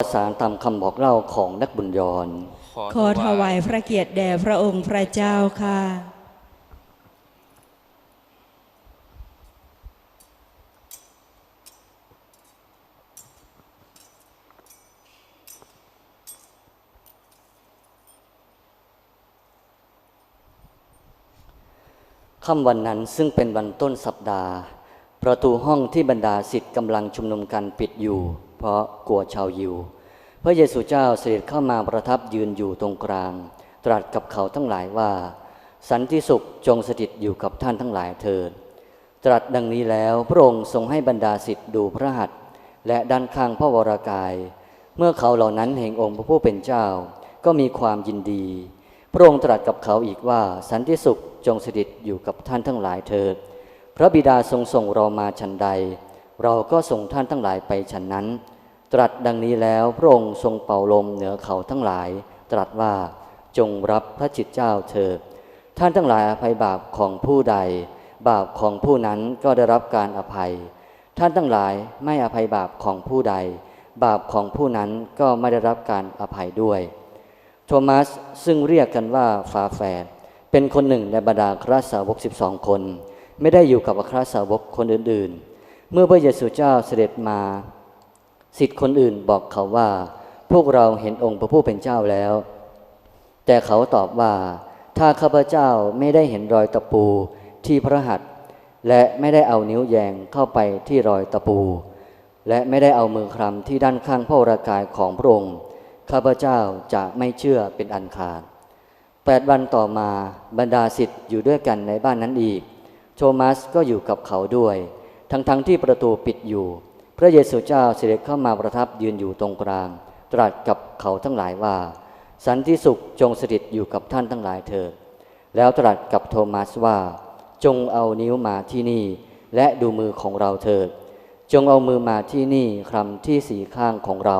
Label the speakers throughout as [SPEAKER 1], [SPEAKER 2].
[SPEAKER 1] สารตามคำบอกเล่าของนักบุญยนต์
[SPEAKER 2] ขอถวายพระเกียรติแด่พระองค์พระเจ้าค่ะ
[SPEAKER 1] ค่ำวันนั้นซึ่งเป็นวันต้นสัปดาห์ ประตูห้องที่บรรดาสิทธิ์กำลังชุมนุมกันปิดอยู่ เพราะกลัวชาวยิว พระเยซูเจ้าเสด็จเข้ามาประทับยืนอยู่ตรงกลาง ตรัสกับเขาทั้งหลายว่า สันติสุขจงสถิตอยู่กับท่านทั้งหลายเถิด ตรัสดังนี้แล้วพระองค์ทรงให้บรรดาสิทธิ์ดูพระหัตถ์และด้านข้างพระวรากาย เมื่อเขาเหล่านั้นเห็นองค์พระผู้เป็นเจ้าก็มีความยินดี พระองค์ตรัสกับเขาอีกว่าสันติสุขจงสถิตอยู่กับท่านทั้งหลายเถิด พระบิดาทรงส่งเรามาชันใด เราก็ส่งท่านทั้งหลายไปฉันนั้น ตรัสดังนี้แล้วพระองค์ทรงเป่าลมเหนือเขาทั้งหลาย ตรัสว่าจงรับพระจิตเจ้าเถิดท่านทั้งหลายอภัยบาปของผู้ใด บาปของผู้นั้นก็ได้รับการอภัย ท่านทั้งหลายไม่อภัยบาปของผู้ใด บาปของผู้นั้นก็ไม่ได้รับการอภัยด้วย โทมัสซึ่งเรียกกันว่าฝาแฝดเป็นคนหนึ่งในบรรดาคราสาวก 12 คน ไม่ได้อยู่กับคราสาวกคนอื่นๆ เมื่อพระเยซูเจ้าเสด็จมาสิทธิ์คนอื่นบอกเขาว่า พวกเราเห็นองค์พระผู้เป็นเจ้าแล้ว แต่เขาตอบว่า ถ้าข้าพเจ้าไม่ได้เห็นรอยตะปูที่พระหัตถ์และไม่ได้เอานิ้วแยงเข้าไปที่รอยตะปู และไม่ได้เอามือคลำที่ด้านข้างพระวรากายของพระองค์ข้าพเจ้าจะไม่เชื่อเป็นอันขาดแปดวันต่อมาบรรดาสิทธิ์อยู่ด้วยกันในบ้านนั้นอีก โทมัสก็อยู่กับเขาด้วย ทั้งๆทที่ประตูปิดอยู่ พระเยซูเจ้าเสด็จเข้ามาประทับยืนอยู่ตรงกลาง ตรัสกับเขาทั้งหลายว่า สันติสุขจงสถิตอยู่กับท่านทั้งหลายเถิดแล้วตรัสกับโทมัสว่า จงเอานิ้วมาที่นี่ และดูมือของเราเถิด จงเอามือมาที่นี่คลำที่สีข้างของเรา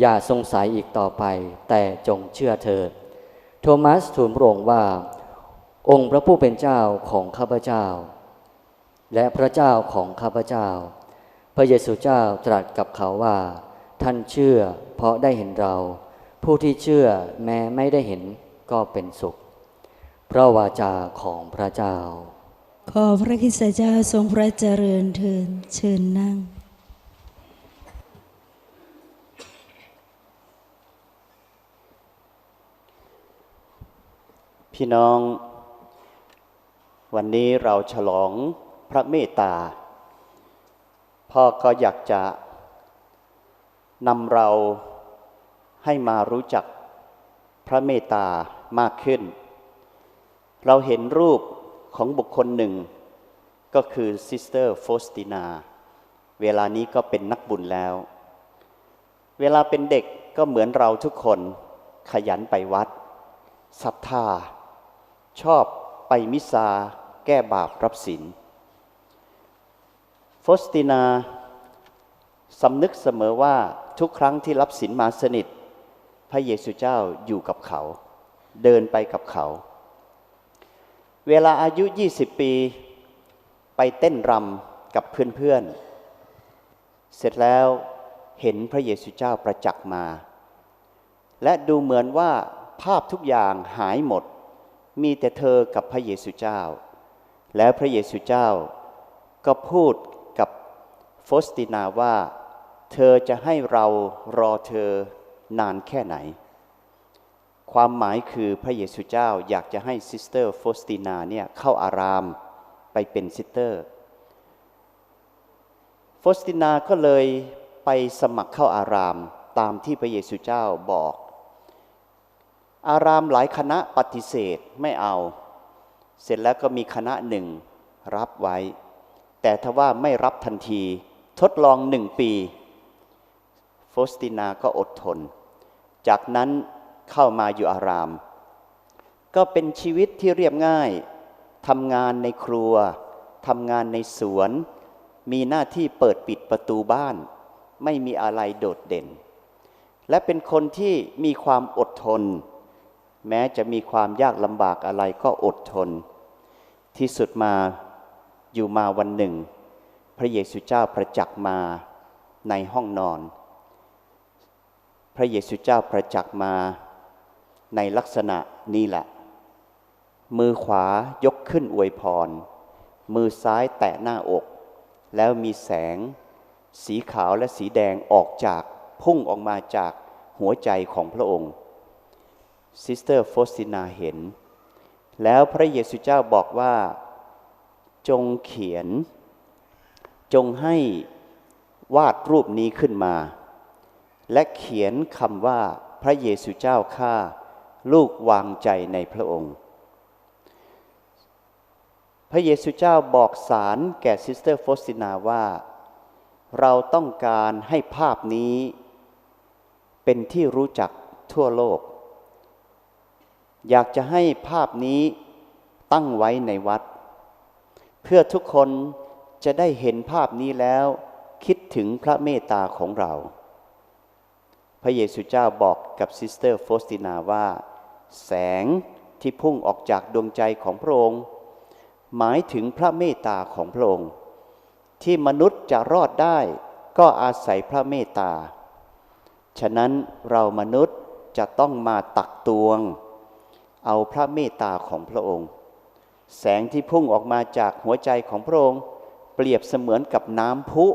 [SPEAKER 1] อย่าสงสัยอีกต่อไป แต่จงเชื่อเถิด โทมัสทูลพระองค์ว่า องค์พระผู้เป็นเจ้าของข้าพเจ้า และพระเจ้าของข้าพเจ้า พระเยซูเจ้าตรัสกับเขาว่า ท่านเชื่อเพราะได้เห็นเรา ผู้ที่เชื่อแม้ไม่ได้เห็นก็เป็นสุข พระวาจาของพระเจ้า
[SPEAKER 2] ขอพระคริสตเจ้าทรงพระเจริญเทินเชิญนั่ง
[SPEAKER 3] พี่น้อง วันนี้เราฉลอง พระเมตตา พ่อก็อยากจะนำเราให้มารู้จักพระเมตตามากขึ้น เราเห็นรูปของบุคคลหนึ่ง ก็คือซิสเตอร์โฟสตินา เวลานี้ก็เป็นนักบุญแล้ว เวลาเป็นเด็กก็เหมือนเราทุกคนขยันไปวัดศรัทธา ชอบไปมิซาแก้บาปรับศีล ฟอสตินาสำนึกเสมอว่าทุกครั้งที่รับศีลมาสนิท พระเยซูเจ้าอยู่กับเขา เดินไปกับเขา เวลาอายุ 20 ปี ไปเต้นรำกับเพื่อนๆ เสร็จแล้วเห็นพระเยซูเจ้าประจักษ์มา และดูเหมือนว่าภาพทุกอย่างหายหมด มีแต่เธอกับพระเยซูเจ้า แล้วพระเยซูเจ้าก็พูด โฟสตินาว่า เธอจะให้เรารอเธอนานแค่ไหน ความหมายคือพระเยซูเจ้าอยากจะให้ซิสเตอร์โฟสตินาเนี่ยเข้าอารามไปเป็นซิสเตอร์โฟสตินาก็เลยไปสมัครเข้าอารามตามที่พระเยซูเจ้าบอก อารามหลายคณะปฏิเสธไม่เอา เสร็จแล้วก็มีคณะหนึ่งรับไว้ แต่ทว่าไม่รับทันที ทดลองหนึ่งปีโฟสตินาก็อดทน จากนั้นเข้ามาอยู่อาราม ก็เป็นชีวิตที่เรียบง่ายทำงานในครัวทำงานในสวน มีหน้าที่เปิดปิดประตูบ้าน ไม่มีอะไรโดดเด่น และเป็นคนที่มีความอดทน แม้จะมีความยากลำบากอะไรก็อดทน ที่สุดมาอยู่มาวันหนึ่ง พระเยซูเจ้าประจักษ์มาในห้องนอน พระเยซูเจ้าประจักษ์มาในลักษณะนี้แหละ มือขวายกขึ้นอวยพร มือซ้ายแตะหน้าอก แล้วมีแสง สีขาวและสีแดงออกจากพุ่งออกมาจากหัวใจของพระองค์ซิสเตอร์โฟสตินาเห็น แล้วพระเยซูเจ้าบอกว่า จงเขียน จงให้วาดรูปนี้ขึ้นมา และเขียนคำว่าพระเยซูเจ้าข้าลูกวางใจในพระองค์ พระเยซูเจ้าบอกสารแก่ซิสเตอร์โฟสตินาว่า เราต้องการให้ภาพนี้ เป็นที่รู้จักทั่วโลก อยากจะให้ภาพนี้ตั้งไว้ในวัด เพื่อทุกคน จะได้เห็นภาพนี้แล้ว คิดถึงพระเมตตาของเรา พระเยซูเจ้าบอกกับซิสเตอร์โฟสตินาว่า แสงที่พุ่งออกจากดวงใจของพระองค์ หมายถึงพระเมตตาของพระองค์ ที่มนุษย์จะรอดได้ก็อาศัยพระเมตตา ฉะนั้นเรามนุษย์จะต้องมาตักตวง เอาพระเมตตาของพระองค์ แสงที่พุ่งออกมาจากหัวใจของพระองค์ เปรียบเสมือนกับน้ำพุ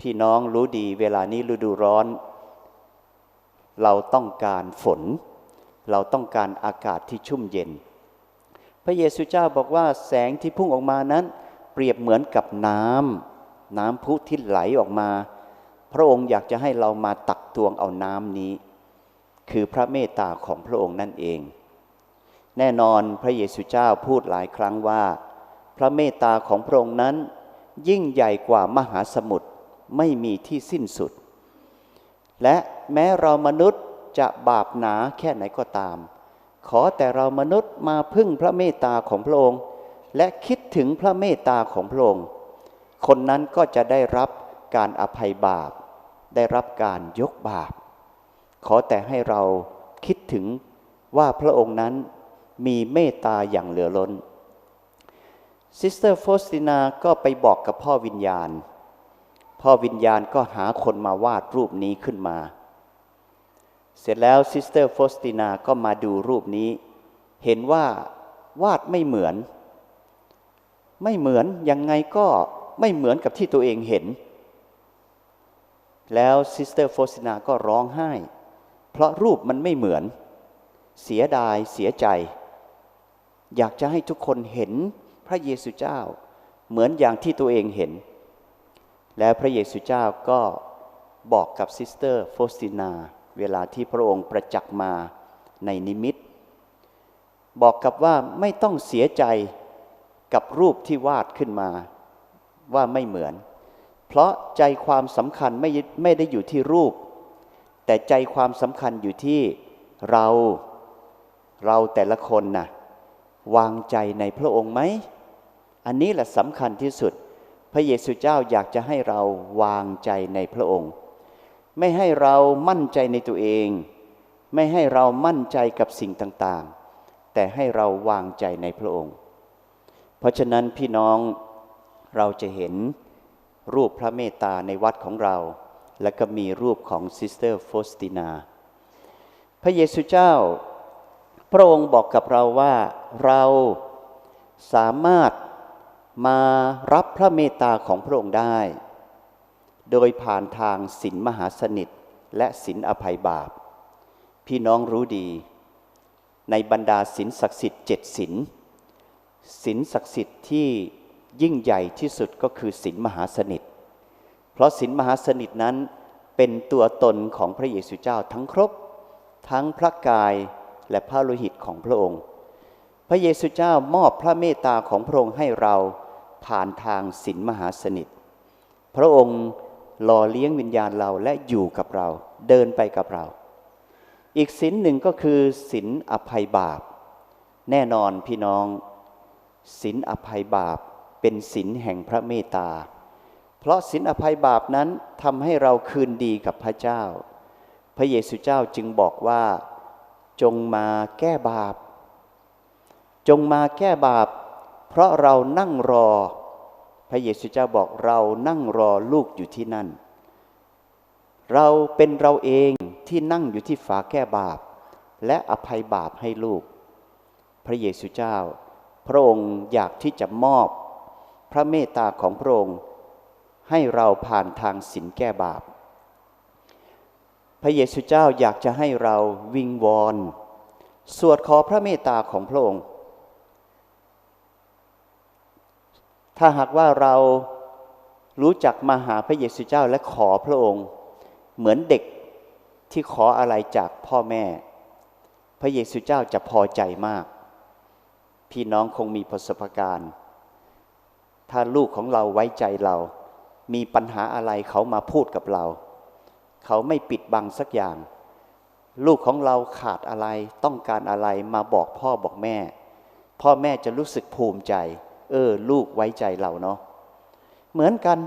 [SPEAKER 3] พี่น้องรู้ดีเวลานี้ฤดูร้อน เราต้องการฝน เราต้องการอากาศที่ชุ่มเย็น พระเยซูเจ้าบอกว่าแสงที่พุ่งออกมานั้น เปรียบเหมือนกับน้ำน้ำพุที่ไหลออกมา พระองค์อยากจะให้เรามาตักตวงเอาน้ำนี้ คือพระเมตตาของพระองค์นั่นเอง แน่นอนพระเยซูเจ้าพูดหลายครั้งว่า พระเมตตาของพระองค์นั้น ยิ่งใหญ่กว่ามหาสมุทรไม่มีที่สิ้นสุด และแม้เรามนุษย์จะบาปหนาแค่ไหนก็ตาม ขอแต่เรามนุษย์มาพึ่งพระเมตตาของพระองค์ และคิดถึงพระเมตตาของพระองค์ คนนั้นก็จะได้รับการอภัยบาป ได้รับการยกบาป ขอแต่ให้เราคิดถึงว่าพระองค์นั้นมีเมตตาอย่างเหลือล้น ซิสเตอร์โฟสตินาก็ไปบอกกับพ่อวิญญาณ พ่อวิญญาณก็หาคนมาวาดรูปนี้ขึ้นมา เสร็จแล้วซิสเตอร์โฟสตินาก็มาดูรูปนี้ เห็นว่าวาดไม่เหมือน ไม่เหมือนยังไงก็ไม่เหมือนกับที่ตัวเองเห็น แล้วซิสเตอร์โฟสตินาก็ร้องไห้ เพราะรูปมันไม่เหมือน เสียดายเสียใจ อยากจะให้ทุกคนเห็น พระเยซูเจ้า เหมือนอย่างที่ตัวเองเห็น แล้วพระเยซูเจ้าก็บอกกับซิสเตอร์โฟสตินา เวลาที่พระองค์ประจักษ์มาในนิมิต บอกกับว่าไม่ต้องเสียใจกับรูปที่วาดขึ้นมาว่าไม่เหมือน เพราะใจความสำคัญไม่ไม่ได้อยู่ที่รูป แต่ใจความสำคัญอยู่ที่เราเราแต่ละคนนะ่ะวางใจในพระองค์ไหม อันนี้แหละสำคัญที่สุด พระเยซูเจ้าอยากจะให้เราวางใจในพระองค์ ไม่ให้เรามั่นใจในตัวเอง ไม่ให้เรามั่นใจกับสิ่งต่างๆ แต่ให้เราวางใจในพระองค์ เพราะฉะนั้นพี่น้องเราจะเห็นรูปพระเมตตาในวัดของเรา และก็มีรูปของซิสเตอร์โฟสตินา พระเยซูเจ้า พระองค์บอกกับเราว่าเราสามารถ มารับพระเมตตาของพระองค์ได้ โดยผ่านทางศีลมหาสนิทและศีลอภัยบาป พี่น้องรู้ดี ในบรรดาศีลศักดิ์สิทธิ์เจ็ดศีลศีลศักดิ์สิทธิ์ที่ยิ่งใหญ่ที่สุดก็คือศีลมหาสนิท เพราะศีลมหาสนิทนั้นเป็นตัวตนของพระเยซูเจ้าทั้งครบ ทั้งพระกายและพระโลหิตของพระองค์ พระเยซูเจ้ามอบพระเมตตาของพระองค์ให้เรา ผ่านทางศีลมหาสนิท พระองค์หล่อเลี้ยงวิญญาณเราและอยู่กับเรา เดินไปกับเรา อีกศีลหนึ่งก็คือศีลอภัยบาป แน่นอนพี่น้องศีลอภัยบาปเป็นศีลแห่งพระเมตตา เพราะศีลอภัยบาปนั้นทำให้เราคืนดีกับพระเจ้า พระเยซูเจ้าจึงบอกว่าจงมาแก้บาป จงมาแก้บาป เพราะเรานั่งรอ พระเยซูเจ้าบอกเรานั่งรอลูกอยู่ที่นั่น เราเป็นเราเองที่นั่งอยู่ที่ฝาแก้บาป และอภัยบาปให้ลูก พระเยซูเจ้า พระองค์อยากที่จะมอบ พระเมตตาของพระองค์ ให้เราผ่านทางศีลแก้บาป พระเยซูเจ้าอยากจะให้เราวิงวอนสวดขอพระเมตตาของพระองค์ ถ้าหากว่าเรารู้จักมาหาพระเยซูเจ้าและขอพระองค์ เหมือนเด็กที่ขออะไรจากพ่อแม่ พระเยซูเจ้าจะพอใจมาก พี่น้องคงมีประสบการณ์ ถ้าลูกของเราไว้ใจเรา มีปัญหาอะไรเขามาพูดกับเรา เขาไม่ปิดบังสักอย่าง ลูกของเราขาดอะไรต้องการอะไรมาบอกพ่อบอกแม่ พ่อแม่จะรู้สึกภูมิใจ เออ ลูกไว้ใจเราเนาะเหมือนกัน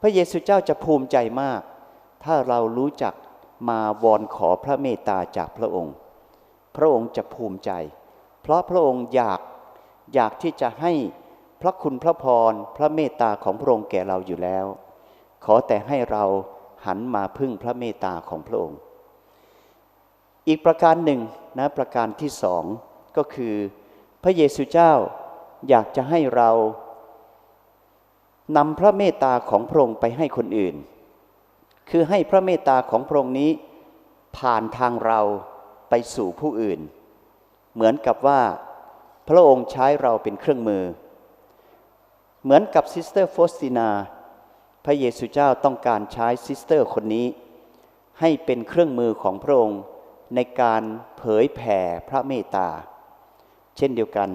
[SPEAKER 3] พระเยซูเจ้าจะภูมิใจมาก ถ้าเรารู้จักมาวอนขอพระเมตตาจากพระองค์ พระองค์จะภูมิใจ เพราะพระองค์อยากอยากที่จะให้พระคุณพระพรพระเมตตาของพระองค์แก่เราอยู่แล้ว ขอแต่ให้เราหันมาพึ่งพระเมตตาของพระองค์ อีกประการหนึ่งนะประการที่สองก็คือ พระเยซูเจ้า อยากจะให้เรานำพระเมตตาของพระองค์ไปให้คนอื่น คือให้พระเมตตาของพระองค์นี้ ผ่านทางเราไปสู่ผู้อื่น เหมือนกับว่า พระองค์ใช้เราเป็นเครื่องมือ เหมือนกับซิสเตอร์โฟสตินา พระเยซูเจ้าต้องการใช้ซิสเตอร์คนนี้ ให้เป็นเครื่องมือของพระองค์ในการเผยแผ่พระเมตตา เช่นเดียวกัน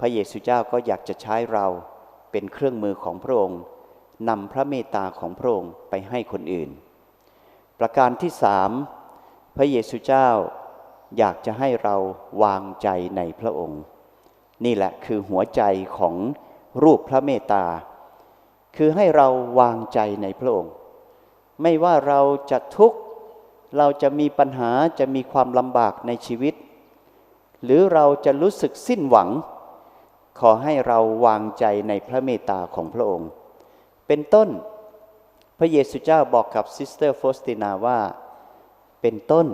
[SPEAKER 3] พระเยซูเจ้าก็อยากจะใช้เราเป็นเครื่องมือของพระองค์นำพระเมตตาของพระองค์ไปให้คนอื่น ประการที่สามพระเยซูเจ้าอยากจะให้เราวางใจในพระองค์ นี่แหละคือหัวใจของรูปพระเมตตา คือให้เราวางใจในพระองค์ ไม่ว่าเราจะทุกข์เราจะมีปัญหาจะมีความลำบากในชีวิต หรือเราจะรู้สึกสิ้นหวัง ขอให้เราวางใจในพระเมตตาของพระองค์ เป็นต้น พระเยซูเจ้าบอกกับซิสเตอร์โฟสตินาว่า เป็นต้น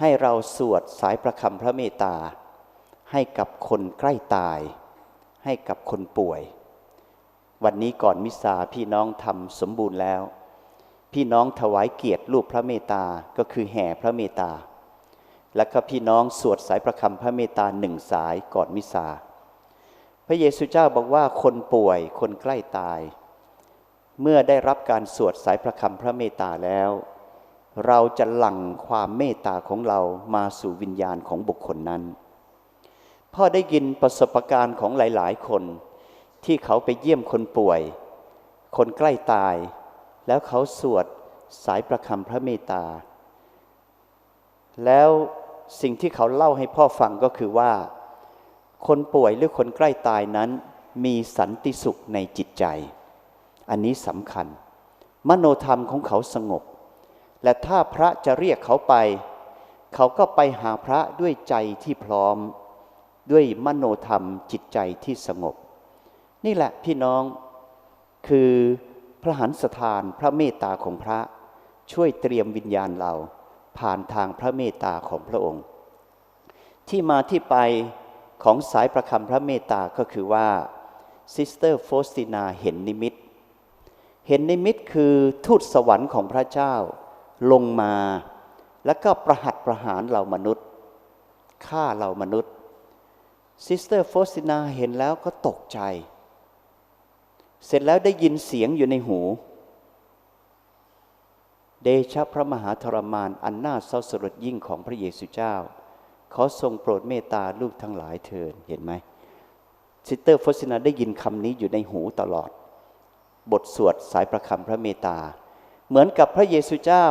[SPEAKER 3] ให้เราสวดสายประคำพระเมตตา ให้กับคนใกล้ตาย ให้กับคนป่วย วันนี้ก่อนมิสาพี่น้องทำสมบูรณ์แล้ว พี่น้องถวายเกียรติรูปพระเมตตา ก็คือแห่พระเมตตา แล้วก็พี่น้องสวดสายประคำพระเมตตาหนึ่งสายก่อนมิสา พระเยซูเจ้าบอกว่าคนป่วยคนใกล้ตาย เมื่อได้รับการสวดสายประคำพระเมตตาแล้ว เราจะหลั่งความเมตตาของเรามาสู่วิญญาณของบุคคลนั้น พ่อได้ยินประสบการณ์ของหลาย ๆ คน ที่เขาไปเยี่ยมคนป่วย คนใกล้ตาย แล้วเขาสวดสายประคำพระเมตตา แล้วสิ่งที่เขาเล่าให้พ่อฟังก็คือว่า คนป่วยหรือคนใกล้ตายนั้น มีสันติสุขในจิตใจ อันนี้สำคัญ มโนธรรมของเขาสงบ และถ้าพระจะเรียกเขาไป เขาก็ไปหาพระด้วยใจที่พร้อม ด้วยมโนธรรมจิตใจที่สงบ นี่แหละพี่น้องคือพระหันสถานพระเมตตาของพระช่วยเตรียมวิญญาณเรา ผ่านทางพระเมตตาของพระองค์ ที่มาที่ไป ของสายประคำพระเมตตาก็คือว่าซิสเตอร์โฟสตินาเห็นนิมิต เห็นนิมิตคือทูตสวรรค์ของพระเจ้าลงมา แล้วก็ประหัตประหารเรามนุษย์ฆ่าเรามนุษย์ซิสเตอร์โฟสตินาเห็นแล้วก็ตกใจ เสร็จแล้วได้ยินเสียงอยู่ในหู เดชะพระมหาทรมานอันน่าเศร้าสลดยิ่งของพระเยซูเจ้า ขอทรงโปรดเมตตาลูกทั้งหลายเถิดเห็นไหมซิสเตอร์โฟสตินาได้ยินคำนี้อยู่ในหูตลอด บทสวดสายประคำพระเมตตา เหมือนกับพระเยซูเจ้า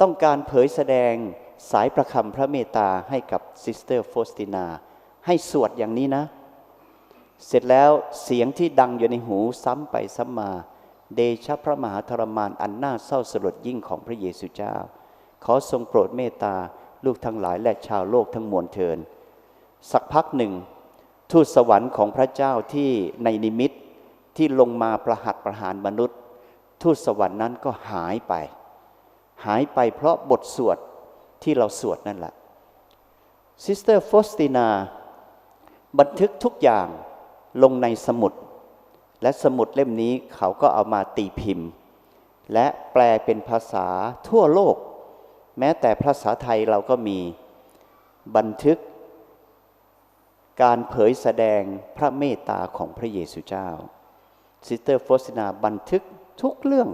[SPEAKER 3] ต้องการเผยแสดงสายประคำพระเมตตาให้กับซิสเตอร์โฟสตินา ให้สวดอย่างนี้นะ เสร็จแล้วเสียงที่ดังอยู่ในหูซ้ำไปซ้ำมา เดชะพระมหาทรมานอันน่าเศร้าสลดยิ่งของพระเยซูเจ้า ขอทรงโปรดเมตตา ลูกทั้งหลายและชาวโลกทั้งมวลเทิน สักพักหนึ่ง ทูตสวรรค์ของพระเจ้าที่ในนิมิตที่ลงมาประหัตประหารมนุษย์ ทูตสวรรค์นั้นก็หายไป หายไปเพราะบทสวดที่เราสวดนั่นแหละซิสเตอร์ฟอสตินาบันทึกทุกอย่างลงในสมุด และสมุดเล่มนี้เขาก็เอามาตีพิมพ์ และแปลเป็นภาษาทั่วโลก แม้แต่ภาษาไทยเราก็มีบันทึก การเผยแสดงพระเมตตาของพระเยซูเจ้าซิสเตอร์ฟอสินาบันทึกทุกเรื่อง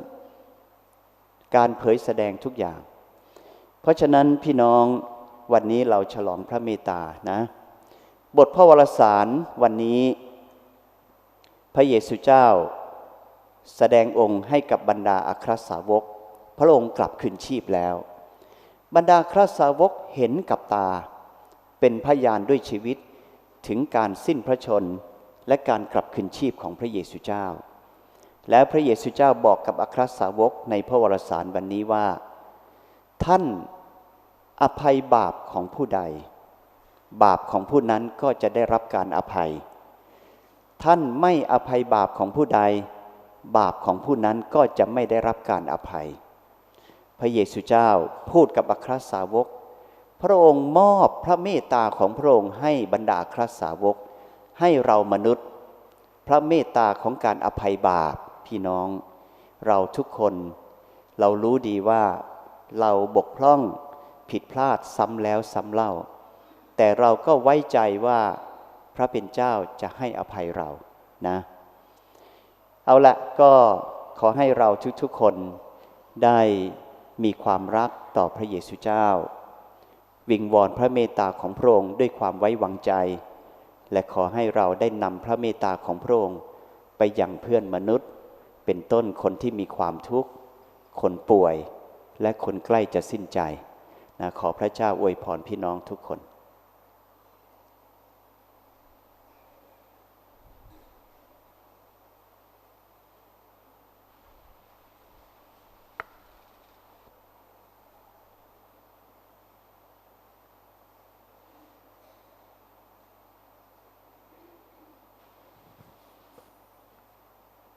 [SPEAKER 3] การเผยแสดงทุกอย่าง เพราะฉะนั้นพี่น้องวันนี้เราฉลองพระเมตตานะ บทพระวรสารวันนี้ พระเยซูเจ้า แสดงองค์ให้กับบรรดาอัครสาวก พระองค์กลับคืนชีพแล้ว บรรดาครสาวกเห็นกับตา เป็นพยานด้วยชีวิตถึงการสิ้นพระชนและการกลับคืนชีพของพระเยซูเจ้า แล้วพระเยซูเจ้าบอกกับอัครสาวกในพระวรสารวันนี้ว่า ท่านอภัยบาปของผู้ใด บาปของผู้นั้นก็จะได้รับการอภัย ท่านไม่อภัยบาปของผู้ใด บาปของผู้นั้นก็จะไม่ได้รับการอภัย พระเยซูเจ้าพูดกับอัครสาวก พระองค์มอบพระเมตตาของพระองค์ให้บรรดาอัครสาวก ให้เรามนุษย์ พระเมตตาของการอภัยบาปพี่น้อง เราทุกคนเรารู้ดีว่าเราบกพร่องผิดพลาดซ้ำแล้วซ้ำเล่า แต่เราก็ไว้ใจว่าพระเป็นเจ้าจะให้อภัยเรานะ เอาละก็ขอให้เราทุกๆคนได้ มีความรักต่อพระเยซูเจ้า วิงวอนพระเมตตาของพระองค์ด้วยความไว้วางใจ และขอให้เราได้นำพระเมตตาของพระองค์ไปยังเพื่อนมนุษย์ เป็นต้นคนที่มีความทุกข์ คนป่วย และคนใกล้จะสิ้นใจนะขอพระเจ้าอวยพรพี่น้องทุกคน